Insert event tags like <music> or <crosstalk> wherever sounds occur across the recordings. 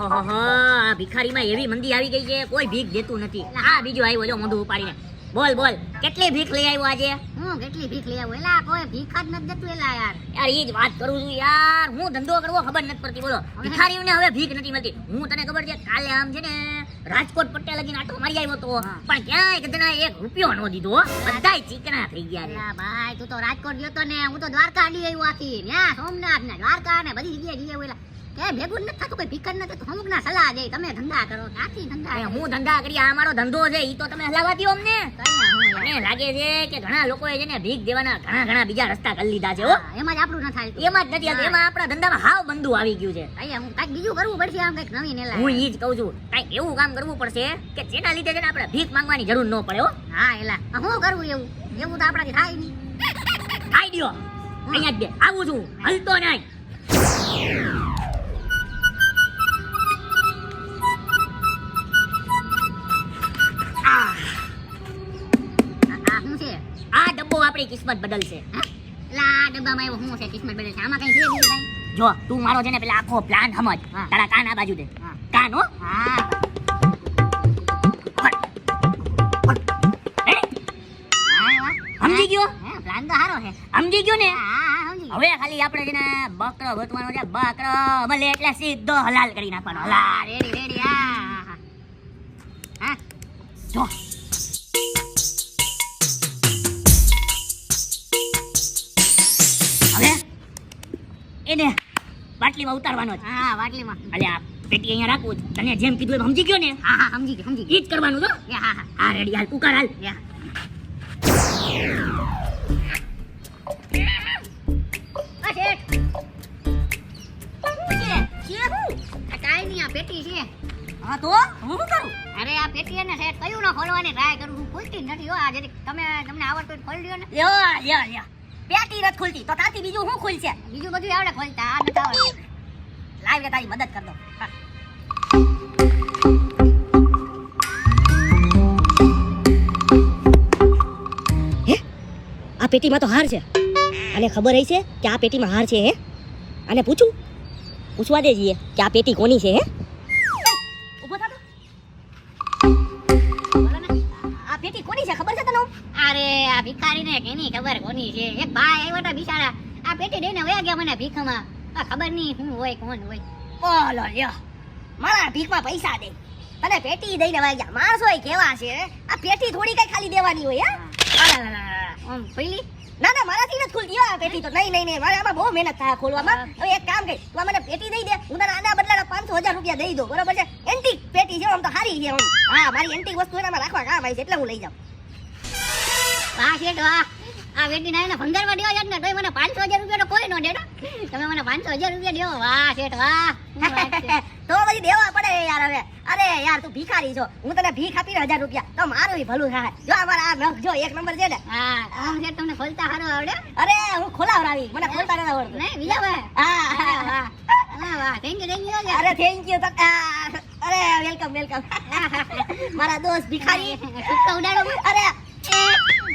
ભિખારીમાં એવી મંદી આવી ગઈ છે કોઈ ભીખ દેતું નથી. આ બીજો આવ્યો જો મોઢું ઉપાડીને. બોલ બોલ કેટલી ભીખ લઈ આવ્યો આજે? હું કેટલી ભીખ લઈ આવ્યો? એલા કોઈ ભીખ જ નથી દેતું એલા યાર. યાર એ જ વાત કરું છું યાર. હું ધંધો કરવો ખબર નથી પડતી બોલો. ભિખારીઓને હવે ભીખ નથી મળતી. હું તને ખબર છે કાલે આમ છે ને રાજકોટ પટેલ લગીને આટો મારી આવ્યો તો. હા. પણ ક્યાંય કદના એક રૂપિયો નો દીધો. હો. બધાય ચીકણા થઈ ગયા ભાઈ તું તો રાજકોટ ગયો તો ને હું તો દ્વારકા ડી આવ્યો આખી. ત્યાં સોમનાથ ને દ્વારકા ને બધી જગ્યાએ ડી આવ્યો એલા ભેગું નથી થતું કોઈ ભીખ નથી અમુક ના સલાહ દે તમે ધંધા કરો. આખી ધંધા હું ધંધા કરી આ મારો ધંધો છે ઈ તો તમે હલાવા અમને. મને લાગે છે કે ઘણા લોકોએ છે ને ભીખ દેવાના ઘણા ઘણા બીજા રસ્તા કરી લીધા છે હો. એમાં જ આપણું ન થાય. એમાં જ નથી એમાં આપણા ધંધામાં હાવ બંધુ આવી ગયું છે. અહીંયા હું કાંઈક બીજું કરવું પડશે આમ કંઈક હું ઈ જ કહું છું કાંઈક એવું કામ કરવું પડશે કે જેના લીધે છે ને આપણે ભીખ માંગવાની જરૂર ન પડે હો. હા એલા. હું શું કરવું એવું? એવું તો આપણાથી થાય નહીં. આઈડિયો અહીંયા જ આવું છું. હલતો નહીં. ડબ્બો આપણી કિસ્મત બદલશે. હા? ડબ્બામાં એવું શું છે? કિસ્મત બદલે આમાં કઈ છે બીજું કઈ? જો તું મારો છે ને પેલા આખો પ્લાન સમજ. તારા કાન આ બાજુ દે. કાન હો. હા. સમજી ગયો? હે, પ્લાન તો સારો છે. સમજી ગયો ને. હવે ખાલી આપણે છે ને બકરો ગોતવાનો છે. બકરો ભલે એટલે સીધો હલાલ કરી નાખવાનો. હલાલ. રેડી રેડી હા. હા. જો. એને બાટલીમાં ઉતારવાનો છે હા બાટલીમાં. અલે આ પેટી અહીંયા રાખવું છે. તને જેમ કીધું એમ સમજી ગયો ને? હા હા સમજી ગયો સમજી ઈ જ કરવાનું તો હા હા. હા રેડી હાલ કુકર હાલ. છે? છે પેટી છે. હા તો? હું શું કરું? અરે આ પેટી એને શેઠ કયું ના ખોલવાની? ટ્રાય કરું છું. ખોલતી નથી હો આ જરીક. તમે તમને આવડતું ખોલી દ્યો ને. યા યા લ્યો. પેટી નથી ખુલતી. તો તાથી બીજું શું ખુલશે? બીજું બધું આવડે ખોલતા આ નથી આવડતું. લાવ તારી મદદ કર દો. આ પેટીમાં તો હાર છે. અને ખબર હશે કે આ પેટીમાં હાર છે હે? અને પૂછું? પૂછવા દેજીએ કે આ પેટી કોની છે હે? અરે આ ભિખારીને કેની ખબર? કોની છે? એક ભાઈ આવ્યો તો બિચારા આ પેટી દઈને વયા ગયા મને ભીખમાં. આ ખબર નહીં શું હોય કોણ હોય. ઓલો લ્યો મારા ભીખમાં પૈસા દે. તને પેટી દઈને વાગ્યા માણસો કેવા છે આ પેટી થોડી કઈ ખાલી દેવાની હોય હા? આમ ના ના મારાથી નથી ખુલતી આ પેટી તો. નહીં નહીં નહીં મારે આમાં બહુ મહેનત થાય ખોલવામાં. હવે એક કામ કર તું મને પેટી દઈ દે. હું તને આના બદલે પાંચસો હજાર રૂપિયા દઈ દઉં બરોબર છે? એન્ટિક પેટી છે આમ તો સારી છે આમ. હા મારી એન્ટિક વસ્તુ એનામાં રાખવા કામ આવી છે એટલે હું લઈ જાઉં. વાહ શેઠ વાહ આ પેટી ના એને ભંગારમાં દેવા ને તોય મને પાંચસો હજાર રૂપિયા તો કોઈ નો દે તમે મને પાંચસો હજાર રૂપિયા દેવો વાહ શેઠ વાહ. શું વાત છે. <laughs> તો પછી દેવા પડે યાર હવે. અરે યાર તું ભિખારી છો. હું તને ભીખ આપીને હજાર રૂપિયા. તો મારું ભલું થાય. જો અમારા આ નખ જો એક નંબર છે ને. હા આમ શેઠ તમને ખોલતા સારું આવડે? અરે હું ખોલાવડાવી મને ખોલતા નથી આવડતું. નહીં બીજા ભાઈ હા હા વાહ. થેન્ક યુ થેન્ક યુ અરે. થેન્ક યુ અરે વેલકમ વેલકમ <laughs> મારા દોસ્ત ભિખારી. ઉડાડો. અરે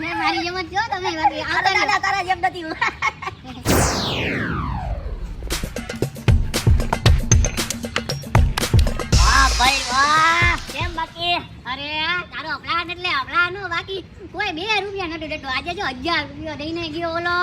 મેં મારી જેમ જ છો તમે અરે આવતા ના, તારા જેમ નથી હું. વાહ ભાઈ વાહ. કેમ બાકી? અરે તારો પ્લાન એટલે પ્લાન બાકી કોઈ બે રૂપિયા નથી દેતો. આજે જો હજાર રૂપિયા દઈને ગયો ઓલો.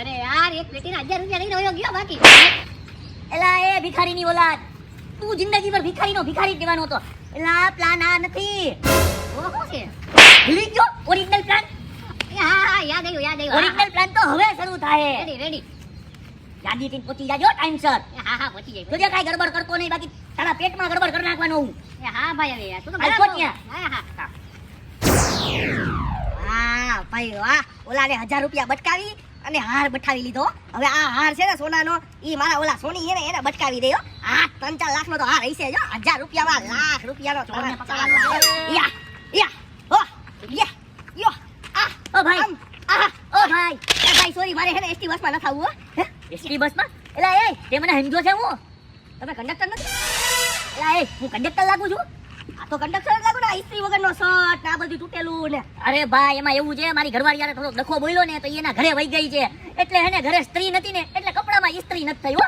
અરે યાર એક પેટીના હજાર રૂપિયા દઈને વયો ગયો બાકી. એલા એ ભિખારીની ઓલાદ. તું જિંદગી ભર ભિખારીનો ભિખારી દેવાનો હતો. એલા પ્લાન આ નથી. ઓ છે? ભૂલી ગયો? ઓરિજિનલ પ્લાન હા યાદ આવ્યું યાદ આવ્યું. ઓરિજિનલ પ્લાન તો હવે શરૂ થાય. રેડી રેડી યાદીથી પહોંચી જાજો ટાઈમસર હા હા પહોંચી જાય તુજે કાઈ ગડબડ કરતો નહીં બાકી તારા પેટમાં ગડબડ કરી નાખવાનો હું. હા ભાઈ હવે યાર તું તો બરાબર. હા હા. વાહ ભાઈ વાહ. ઓલાને હજાર રૂપિયા બટકાવી અને હાર બઠાવી લીધો. હવે આ હાર છે ને સોનાનો ઈ મારા ઓલા સોની છે ને એને બટકાવી દેયો આ ત્રણ ચાર લાખ નો તો હાર હશે જો હજાર રૂપિયામાં લાખ રૂપિયાનો સોના. યા યા. ઓ યા યો. આ ઓ ભાઈ. સોરી મારે હે ને એસટી બસમાં ન થવું હો. એસટી બસમાં? એલા એ. તે મને સમજો છે હું. તમે કંડક્ટર નથી? એલા એ. હું કંડક્ટર લાગુ છું? આ તો કંડક્ટર લાગુ ને ઇસ્ત્રી વગરનો શર્ટ ને આ બધું તૂટેલું ને. અરે ભાઈ એમાં એવું છે મારી ઘરવાળી યારે થોડો ડખો બોલ્યો ને તો એના ઘરે વહી ગઈ છે. એટલે એને ઘરે સ્ત્રી નથી ને એટલે કપડામાં ઇસ્ત્રી નથી થઈ હો.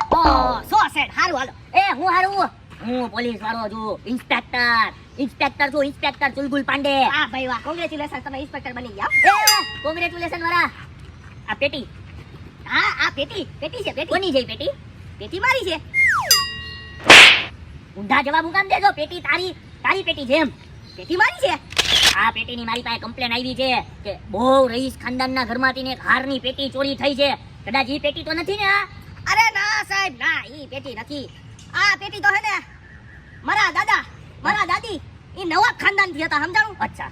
સો સેટ હારું હાલો. એ હું હારું હું. પોલીસ વાળો છું ઇન્સ્પેક્ટર. ઇન્સ્પેક્ટર છું ઇન્સ્પેક્ટર ચુલબુલ પાંડે. આ ભાઈ વાહ. કોંગ્રેચ્યુલેશન તમે ઇન્સ્પેક્ટર બની ગયા કોંગ્રેચ્યુલેશન વાળા આ પેટી. હા આ પેટી. પેટી છે પેટી. કોની છે પેટી? પેટી મારી છે. ઊંધા જવાબ હું દેજો પેટી તારી તારી પેટી છે એમ પેટી મારી છે. આ પેટીની મારી પાસે કમ્પ્લેન આવી છે કે બહુ રહીશ ખાનદાનના ઘરમાંથી ને એક હારની પેટી ચોરી થઈ છે. કદાચ ઈ પેટી તો નથી ને આ? અરે ના સાહેબ ના ઈ પેટી નથી. આ પેટી તો હે ને મારા દાદા મારા દાદી નવા ખાનદાનથી હતા સમજાણું? અચ્છા.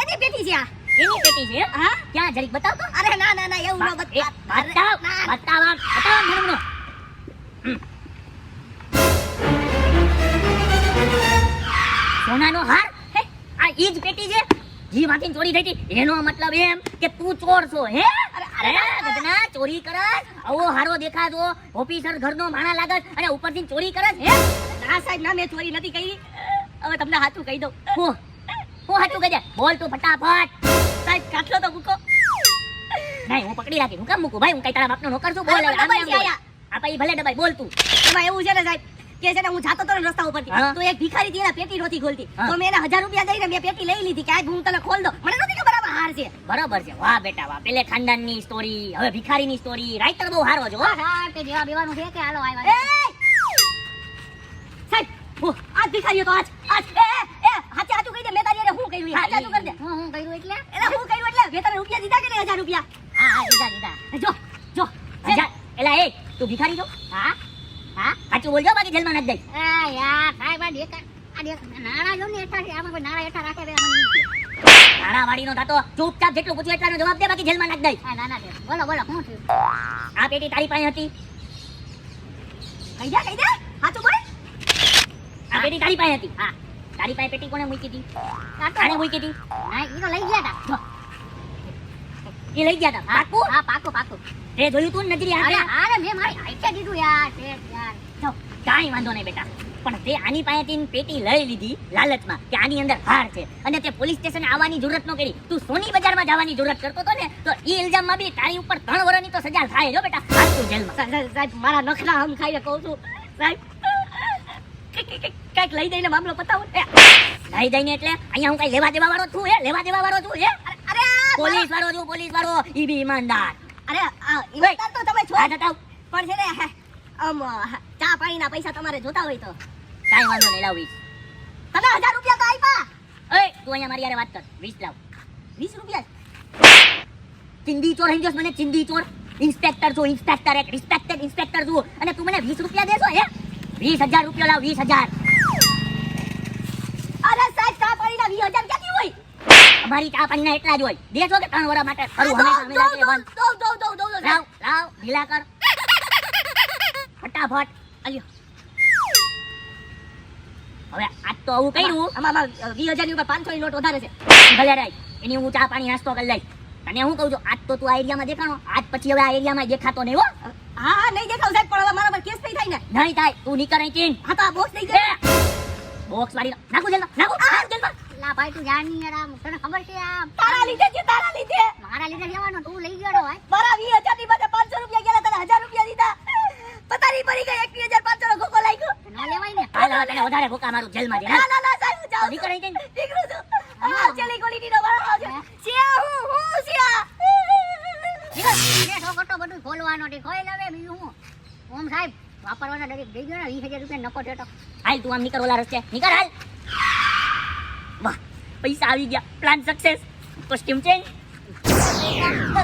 એની પેટી છે આ. એની પેટી છે હા? ક્યાં જરીક બતાવ તો. અરે ના ના ના એવું ન બતાવ બતાવ બતાવ બતાવ મને. સોનાનો હાર? આ ઈ જ પેટી છે? જી માંથી ચોરી થઈ હતી. એનો મતલબ એમ કે તું ચોર છો હે અરે, ગદના ચોરી કરસ આવો હારો દેખાજો. ઓફિસર ઘરનો માણા લાગસ અને ઉપરથી ચોરી કરસ હે? ના સાહેબ ના મેં ચોરી નથી કરી. હવે તમને હાથું કહી દઉં. હું હું હાચું કહેજે બોલ તું ફટાફટ. સાહેબ કાટલો તો મૂકો. નહીં હું પકડી રાખી. હું કામ મૂકું? ભાઈ હું કઈ તારા બાપનો નોકર છું? બોલ આ પછી ભલે ડબાઈ બોલ તું. એમાં એવું છે ને સાહેબ કે છે ને હું જાતો તો રસ્તા ઉપરથી. તો એક ભિખારી હતી એના પેટી નહોતી ખોલતી. તો મેં એને હજાર રૂપિયા દઈને મેં પેટી લઈ લીધી કે આજ હું તને ખોલ દો મને નથી ખબર હાર છે. બરોબર છે. વાહ બેટા વાહ. પેલે ખાનદાનની સ્ટોરી હવે ભિખારીની સ્ટોરી રાઈટર બહુ હારો છે હો. હા, તે જેવા બેવાનું છે કે હાલો આવ્યા ઓહ, ભિખારીઓ તો આજ આજ એ એ હાચે હાચું કહી દે મેં તારી અરે હું કર્યું હાચે હાચું કરી દે. હું હું કર્યું એટલે? એટલે હું કર્યું એટલે? મેં તને રૂપિયા દીધા કે નહીં હજાર રૂપિયા? હા હા દીધા દીધા. જો જો હજાર. એલા એ તું ભિખારી છો? હા. હા? હાચું બોલજો બાકી જેલમાં નાખ દઈ એ યાર કાઈ આ દેખા. આ દેખ નાણા જો ને એટલા છે આમાં કોઈ નાણા એટલા રાખે બે મને નહીં વાડીનો થતો ચૂપચાપ જેટલું પૂછ્યું એટલાનો જવાબ દે બાકી જેલમાં નાખ દઈ હા નાના છે બોલો બોલો શું થયું? આ પેટી તારી પાસે હતી. કહી જા કહી દે. હાચું બોલ. આ પેટી તારી પાસે હતી. હા. તારી પાસે પેટી કોને મૂકી હતી આ મૂકી હતી હા ઈ તો લઈ ગયા હતા એ લઈ ગયા હતા પાકું? હા પાકું પાકું. તે જોયું તું નજરી અરે આંખે? અરે મેં મારી આઈટે દીધું યાર છે યાર. જો, કાઈ વાંધો નહીં બેટા. પણ તે આની પાસેથી પેટી લઈ લીધી લાલચમાં કે આની અંદર હાર છે. અને તે પોલીસ સ્ટેશન આવવાની જરૂરત ન કરી. તું સોની બજારમાં જવાની જરૂરત કરતો હતો ને તો એ ઇલ્ઝામમાં બી તારી ઉપર ત્રણ વર્ષની તો સજા થાય જો બેટા. હાલ તું જેલમાં. સાહેબ મારા નખરા હમ ખાઈને કહું છું. સાહેબ. કંઈક લઈ જઈને મામલો પતાવો લઈ જઈને એટલે અહીંયા હું કઈ લેવા દેવા વાળો છું હે? લેવા દેવા વાળો છું હે? અરે પોલીસ વાળો છું પોલીસ વાળો. ઈ બી ઈમાનદાર. અરે ઈમાનદાર તો તમે છો. પણ છે ને આમ ચા પાણીના પૈસા તમારે જોતા હોય તો. કાઈ વાંધો નહીં લાવી તમે હજાર રૂપિયા તો આપ્યા. એ તું અહીંયા મારી યારે વાત કર. વીસ લાવ. વીસ રૂપિયા? ચિંદી ચોર હિન્દોસ મને? ચિંદી ચોર. ઇન્સ્પેક્ટર છું ઇન્સ્પેક્ટર એક રિસ્પેક્ટેડ ઇન્સ્પેક્ટર છું. અને તું મને વીસ રૂપિયા દેશો હે? વીસ હજાર રૂપિયા લાવ વીસ હજાર. વીસ હજાર ક્યાંથી હોય? અમારી ચા પાણીના એટલા જ હોય. દેશો કે ત્રણ વર્ષ માટે ખરું હંમેશા હંમેશા તે બંધ દઉં, દઉં, દઉં, દઉં, લાવ લાવ ઢીલા કર. ફટાફટ. અલ્યો. હવે આજ તો આવું કર્યું. આમાં વીસ હજારની ઉપર પાંચસો ની નોટ વધારે છે. ભલે રાય એની હું ચા પાણી નાસ્તો કરી લઈશ. તને હું કહું છું આજ તો તું આ એરિયામાં દેખાણો. આજ પછી હવે આ એરિયામાં દેખાતો નહીં હો. હા હા નહીં દેખાવ સાહેબ પણ હવે મારા પર કેસ નહીં થાય ને. નહીં થાય. તું નીકળ અહીંથી હા તો આ બોક્સ નહીં જાય બોક્સ વાળી નાખું જેલમાં નાખું. જેલમાં. લા ભાઈ તું જાણ નહીં યાર આમ તને ખબર છે આમ તારા લીધે છે તારા લીધે? મારા લીધે જવાનો તું લઈ ગયો ભાઈ મારા વીસ હજારની બદલે પાંચસો રૂપિયા ગયા તને હજાર રૂપિયા દીધા. પતા નહીં પડી ગઈ એકવીસ હજાર પાંચસો નો ખોખો લાગ્યો. ન લેવાય ને. હાલ હવે તને વધારે ભૂકા મારું જેલમાં દે ના ના ના સાહેબ હું નીકળી નીકળ નીકળું છું. આ હું. હું? બધું ખોલવાનો છે. ખોઈ લેવે બીજું હું? ઓમ સાહેબ વાપરવાના દરેક દઈ ગયો ને રૂપિયા નફો થયો તો. હાલ તું આમ નીકળ ઓલા રસ્તે. નીકળ હાલ. પૈસા આવી ગયા પ્લાન સક્સેસ કોસ્ટ્યુમ ચેન્જ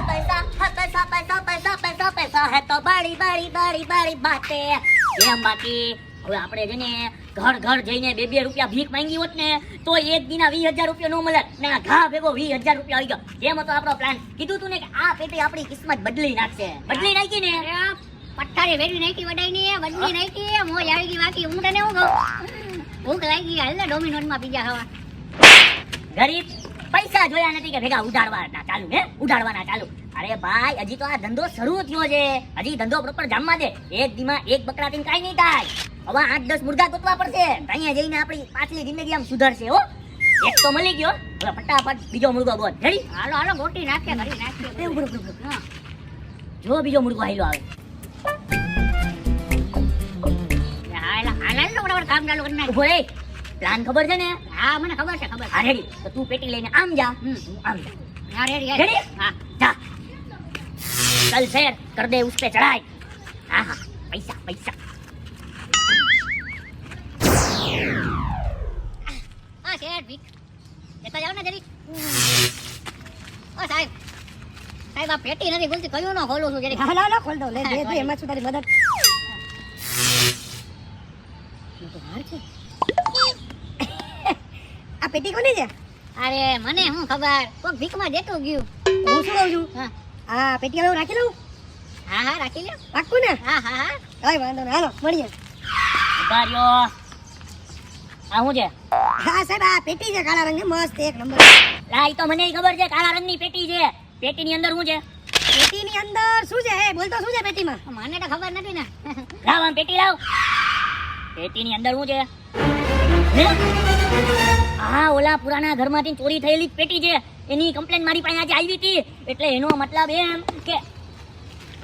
પૈસા પૈસા પૈસા પૈસા પૈસા પૈસા હે તો બડી બડી બડી બડી બાતે એમ બાકી હવે આપણે જઈને ઘર ઘર જઈને બે બે રૂપિયા ભીખ માંગી હોત ને તો એક દિના વીસ હજાર રૂપિયા નો મળે ને આ ઘા ભેગો વીસ હજાર રૂપિયા આવી ગયો. એમ હતો આપણો પ્લાન કીધું તું ને કે આ પેટી આપણી કિસ્મત બદલી નાખશે. બદલી નાખી ને? પથ્થરે વેરી નાખી વડાઈ ની બદલી નાખી મોજ આવી ગઈ બાકી હું તને હું કહું? ભૂખ લાગી હાલ ને ડોમિનોઝમાં પીઝા ખાવા. ગરીબ પૈસા જોયા નથી કે ભેગા ઉડાડવાના ચાલુ હે? ઉડાડવાના ચાલુ. અરે ભાઈ હજી તો આ ધંધો શરૂ થયો છે. હજી ધંધો પ્રોપર જામવા દે. એક દીમાં એક બકરાથી કાઈ નહીં થાય. હવે આઠ દસ મુર્ગા તૂટવા પડશે. અહીંયા જઈને આપણી પાછલી જિંદગી આમ સુધરશે હો. એક તો મળી ગયો. હવે ફટાફટ બીજો મુર્ગો બોલ. રેડી હાલો હાલો ગોટી નાખે ભરી નાખે. જો બીજો મુર્ગો હાઈલો આવે. હાલો હાલો કામ ચાલુ કરી નાખ. પ્લાન ખબર છે ને? હા મને ખબર છે ખબર હા રેડી તો તું પેટી લઈને આમ જા. હું આમ જા. હા રેડી રેડી હા. જા. ચલ શેર. કર દે ઉસ પે ચડાય હા હા. પૈસા પૈસા. આ શેર ભીખ. જતા જાવ ને જરી ઓ સાહેબ. સાહેબ આ પેટી નથી ભૂલતી કયું નો ખોલું છું જરી હાલા ના ખોલ દો. લે દે. એમાં શું તારી મદદ? તો હાર છે. આ પેટી કોની છે? અરે મને શું ખબર? કોક ભીખમાં દેતું ગયું. હું શું કહું છું? હા. આ પેટી હવે રાખી લઉં? હા હા રાખી લ્યો. પાક્કું ને? હા હા હા. કઈ વાંધો નહીં. હાલો મળીએ. ઉભાર્યો આ શું છે? હા સાહેબ આ પેટી છે કાળા રંગની. મસ્ત એક નંબર. લા તો મને ખબર છે કાળા રંગની પેટી છે. પેટીની અંદર શું છે? પેટીની અંદર શું છે? હે બોલ તો શું છે પેટીમાં? મને તો ખબર નથી ને. લાવ આમ પેટી લાવ. પેટીની અંદર શું છે? હે? ઓલા પુરાના ઘરમાંથી ચોરી થયેલી પેટી છે. એની કમ્પ્લેન મારી પાસે આજે આવી હતી. એટલે એનો મતલબ એમ કે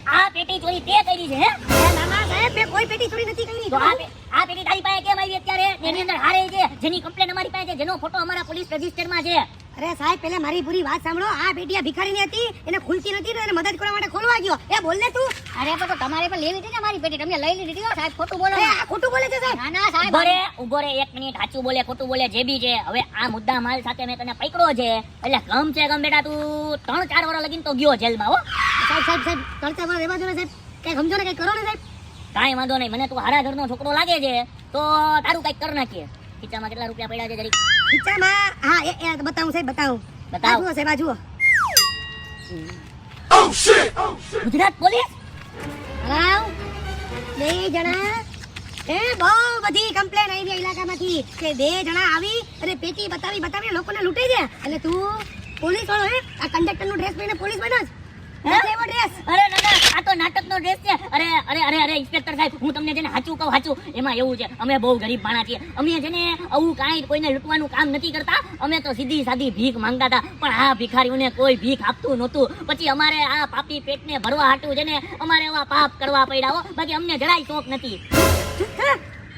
આ પેટી ચોરી તે કરી છે, હે? સાહેબ મેં કોઈ પેટી ચોરી નથી કરી તો આ આ પેટી તારી પાસે કેમ આવી અત્યારે? એની અંદર હારે છે જેની કમ્પ્લેન અમારી પાસે છે જેનો ફોટો અમારા પોલીસ રજિસ્ટરમાં છે. અરે સાહેબ પહેલા મારી પૂરી વાત સાંભળો. આ આ ભિખારીની હતી એને ખુલતી નથી એને મદદ કરવા માટે ખોલવા ગયો. એ બોલ ને તું. અરે પણ તો તમારે પણ લેવી હતી ને મારી પેટી? તમને લઈ લીધી સાહેબ ખોટું બોલો ખોટું બોલે છે સાહેબ. ના ના સાહેબ ઊભો રે. ઊભો રે એક મિનિટ સાચું બોલે ખોટું બોલે જે બી છે. હવે આ મુદ્દા માલ સાથે મેં તને પકડ્યો છે. એટલે ગમ છે ગમ બેટા તું. ત્રણ ચાર વર્ષ લગીન તો ગયો જેલમાં હો. સાહેબ સાહેબ સાહેબ વાર રહેવા જો ને સાહેબ. કઈ સમજો ને કઈ કરો ને સાહેબ. કાંઈ વાંધો નહીં મને તું હારા ઘરનો છોકરો લાગે છે તો તારું કંઈક કર નાખીએ ખીચામાં કેટલા રૂપિયા પડ્યા છે જરીક? ખીચામાં? હા એ એ બતાવું સાહેબ બતાવું. બતાવો. સાહેબ આ જુઓ. ગુજરાત પોલીસ? હાઉ બે જણા. એ બહુ બધી કમ્પ્લેન આવી ઇલાકામાંથી કે બે જણા આવી અને પેટી બતાવી બતાવી લોકોને લૂંટે છે એટલે તું પોલીસ વાળો હે? આ કંડક્ટર નો ડ્રેસ પહેરીને પોલીસ બન્યો આ તો નાટકનો ડ્રેસ છે. અરે અરે અરે અરે હું તમને એમાં એવું છે, અમે બહુ ગરીબ માણા છીએ. અમે આવું કાંઈ કોઈને લૂંટવાનું કામ નથી કરતા. અમે તો સીધી સાદી ભીખ માંગતા હતા. પણ આ ભિખારીઓને કોઈ ભીખ આપતું નહોતું. પછી અમારે આ પાપી પેટને ભરવા હાટું છે ને, અમારે એવા પાપ કરવા પડ્યા હો. બાકી અમને જરાય શોખ નથી.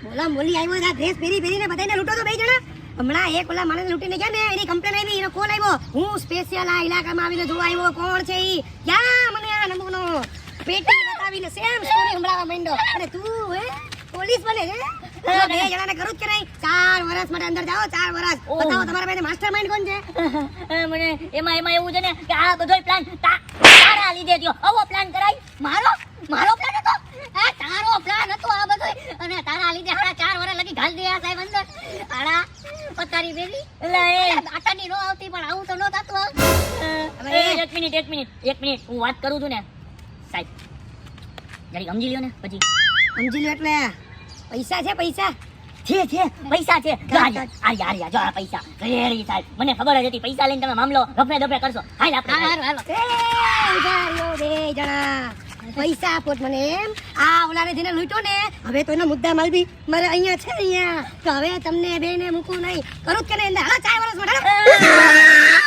બોલા બોલી આવ્યો આ લૂંટો તો બે જણા. હમણાં એક ઓલા માણસ લૂંટીને ગયા ને એની કમ્પ્લેન આવી એનો કોલ આવ્યો. હું સ્પેશિયલ આ ઇલાકામાં આવીને જોવા આવ્યો. કોણ છે ઈ? ક્યાં મને આ નમૂનો પેટી બતાવીને સેમ સ્ટોરી સંભળાવવા માંડ્યો. અને તું હે? પોલીસ બને છે? બે જણાને કરું જ કે નહીં. ચાર વર્ષ માટે અંદર જાઓ ચાર વર્ષ. બતાવો તમારા પાસે માસ્ટર માઇન્ડ કોણ છે? મને એમાં એમાં એવું છે ને કે આ બધો પ્લાન તારા લીધે થયો. આવો પ્લાન કરાય. મારો? મારો પ્લાન હતો? આ તારો પ્લાન હતો? અને તારા લીધે હાડા ચાર વર્ષ લગી ઘાલ દે આ સાહેબ અંદર. હાડા પતારી બેલી એટલે એ આટાની નો આવતી પણ આવું તો નો થતું આવ. એક મિનિટ એક મિનિટ એક મિનિટ. હું વાત કરું છું ને સાહેબ. જરી સમજી લ્યો ને પછી. સમજી લ્યો એટલે. પૈસા છે પૈસા. છે છે પૈસા છે. જો આ પૈસા. રેડી સાહેબ. મને ખબર જ હતી પૈસા લઈને તમે મામલો રફે દફે કરશો. હાલ આપણે. હાલ હાલ બે જણા. પૈસા આપો મને એમ. આ ઓલાને જેને લૂંટો ને, હવે તો એનો મુદ્દા માલ બી મારે અહીંયા છે અહીંયા. તો હવે તમને બેને મૂકું નહીં. કરું જ કે નહીં? હાલો, ચાર વર્ષ માટે.